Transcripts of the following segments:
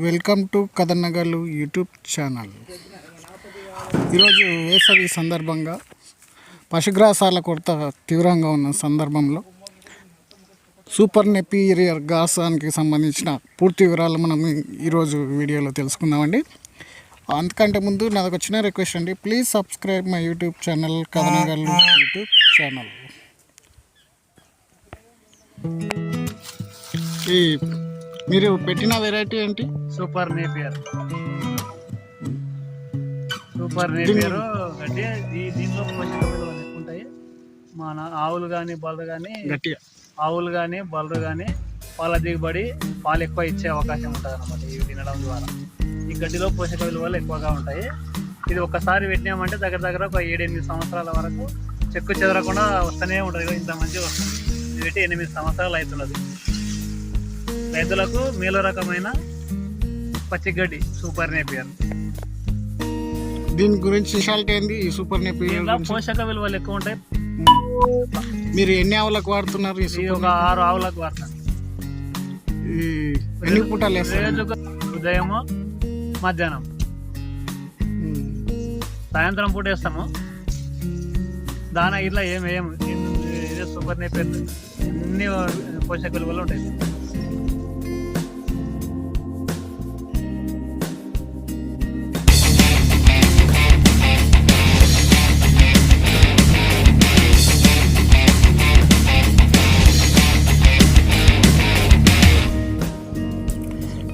Welcome to కథనగర్లు YouTube channel. ఈరోజు వేసవి సందర్భంగా పశుగ్రాసాల కొరత తీవ్రంగా ఉన్న సందర్భంలో సూపర్ నెపీరియర్ గ్రాసానికి సంబంధించిన పూర్తి వివరాలు మనం ఈరోజు వీడియోలో తెలుసుకుందామండి. అంతకంటే ముందు నాకు చిన్న రిక్వెస్ట్ అండి. Please subscribe my YouTube channel కథనగర్లు YouTube channel. ఈ మీరు పెట్టిన వెరైటీ ఏంటి? సూపర్ నేపియర్ సూపర్ నేపియర్ గడ్డి దీ- దీంట్లో పోషక విలువలు ఎక్కువ ఉంటాయి మన ఆవులు కానీ బలరు కానీ ఆవులు కానీ బలరు కానీ పాల దిగుబడి పాలు ఎక్కువ ఇచ్చే అవకాశం ఉంటుంది అనమాట ఇవి తినడం ద్వారా. ఈ గడ్డిలో పోషక విలువలు ఎక్కువగా ఉంటాయి. ఇది ఒక్కసారి పెట్టినామంటే దగ్గర దగ్గర ఒక ఏడెనిమిది సంవత్సరాల వరకు చెక్కు చెదరకుండా వస్తూనే ఉంటుంది ఇంత మంచిగా వస్తుంది ఇది పెట్టి ఎనిమిది సంవత్సరాలు అవుతున్నది. రైతులకు మేలు రకమైన పచ్చిగడ్డి సూపర్ నేపియర్. దీని గురించి స్పెషాలిటీ ఏంది? ఈ సూపర్ గురించి? పోషక విలువలు ఎక్కువ ఉంటాయి. మీరు ఎన్ని ఆవులకు వాడుతున్నారు ఈ ఒక ఆరు ఆవులకు వాడతాం ఈ ఎన్ని పూటలు వేస్తారు? ఉదయము మధ్యాహ్నం. సాయంత్రం పూట వేస్తాము. దాన ఇట్లా ఏం వేయము ఇదే సూపర్ నేపియర్. అన్ని పోషక విలువలు ఉంటాయి.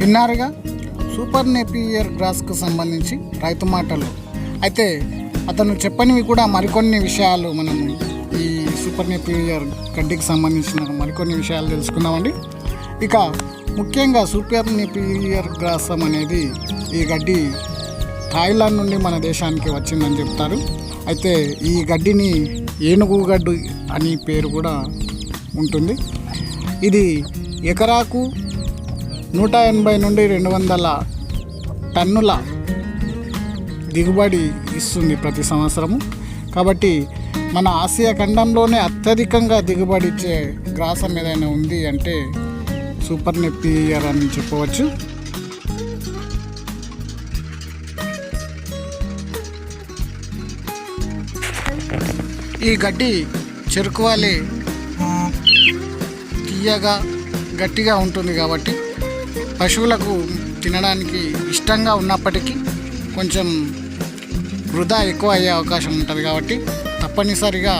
విన్నారుగా? సూపర్ నెపియర్ గ్రాస్కు సంబంధించి రైతు మాటలు. అయితే అతను చెప్పనివి కూడా మరికొన్ని విషయాలు మనం ఈ సూపర్ నెపియర్ గడ్డికి సంబంధించిన మరికొన్ని విషయాలు తెలుసుకుందామండి. ఇక ముఖ్యంగా సూపర్ నెపియర్ గ్రాసం అనేది ఈ గడ్డి థాయిలాండ్ నుండి మన దేశానికి వచ్చిందని చెప్తారు. అయితే ఈ గడ్డిని ఏనుగు గడ్డు అని పేరు కూడా ఉంటుంది. ఇది ఎకరాకు నూట ఎనభై నుండి రెండు వందల టన్నుల దిగుబడి ఇస్తుంది ప్రతి సంవత్సరము. కాబట్టి మన ఆసియా ఖండంలోనే అత్యధికంగా దిగుబడి ఇచ్చే గ్రాసం ఏదైనా ఉంది అంటే సూపర్ నెప్పియర్ అని చెప్పవచ్చు. ఈ గడ్డి చెరుకు తీయగా గట్టిగా ఉంటుంది కాబట్టి పశువులకు తినడానికి ఇష్టంగా ఉన్నప్పటికీ కొంచెం వృధా ఎక్కువ అయ్యే అవకాశం ఉంటుంది కాబట్టి తప్పనిసరిగా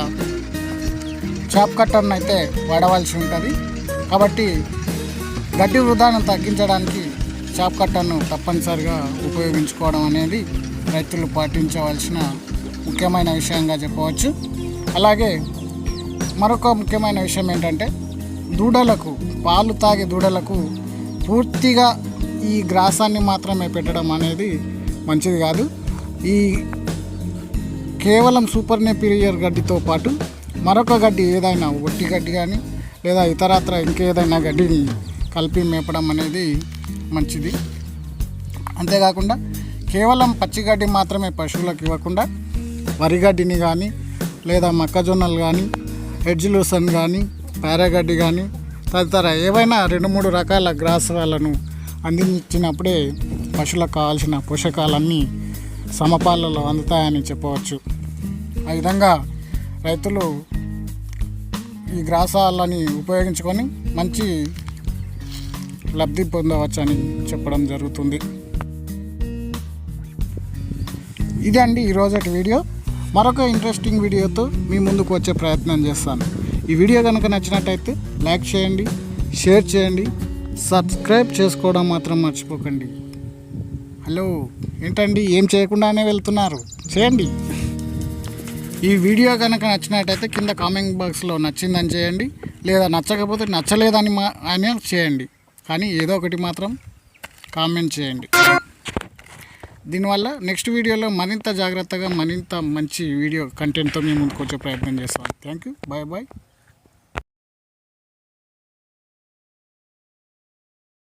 చాప్ కట్టర్ని అయితే వాడవలసి ఉంటుంది. కాబట్టి గడ్డి వృధాను తగ్గించడానికి చాప్ కట్టర్ను తప్పనిసరిగా ఉపయోగించుకోవడం అనేది రైతులు పాటించవలసిన ముఖ్యమైన విషయంగా చెప్పవచ్చు. అలాగే మరొక ముఖ్యమైన విషయం ఏంటంటే దూడలకు పాలు తాగే దూడలకు పూర్తిగా ఈ గ్రాసాన్ని మాత్రమే పెట్టడం అనేది మంచిది కాదు. ఈ కేవలం సూపర్ నెపీరియర్ గడ్డితో పాటు మరొక గడ్డి ఏదైనా ఒట్టి గడ్డి కానీ లేదా ఇతరత్ర ఇంకేదైనా గడ్డిని కలిపి మేపడం అనేది మంచిది. అంతేకాకుండా కేవలం పచ్చిగడ్డి మాత్రమే పశువులకు ఇవ్వకుండా వరిగడ్డిని కానీ లేదా మొక్కజొన్నలు కానీ హెడ్జ్లూసన్ కానీ పేరగడ్డి కానీ తదితర ఏవైనా రెండు మూడు రకాల గ్రాసాలను అందించినప్పుడే పశువులకు కావాల్సిన పోషకాలన్నీ సమపాలలో అందుతాయని చెప్పవచ్చు. ఆ విధంగా రైతులు ఈ గ్రాసాలని ఉపయోగించుకొని మంచి లబ్ధి పొందవచ్చని చెప్పడం జరుగుతుంది. ఇది అండి ఈరోజటి వీడియో. మరొక ఇంట్రెస్టింగ్ వీడియోతో మీ ముందుకు వచ్చే ప్రయత్నం చేస్తాను. ఈ వీడియో కనుక నచ్చినట్టయితే లైక్ చేయండి షేర్ చేయండి సబ్స్క్రైబ్ చేసుకోవడం మాత్రం మర్చిపోకండి. హలో ఏంటండి? ఏం చేయకుండానే వెళ్తున్నారు? చేయండి. ఈ వీడియో కనుక నచ్చినట్టయితే కింద కామెంట్ బాక్స్లో నచ్చిందని చేయండి లేదా నచ్చకపోతే నచ్చలేదని మా అని చేయండి. కానీ ఏదో ఒకటి మాత్రం కామెంట్ చేయండి. దీనివల్ల నెక్స్ట్ వీడియోలో మరింత జాగ్రత్తగా మరింత మంచి వీడియో కంటెంట్తో మేము ముందుకు వచ్చే ప్రయత్నం చేస్తాం. Thank you. Bye bye.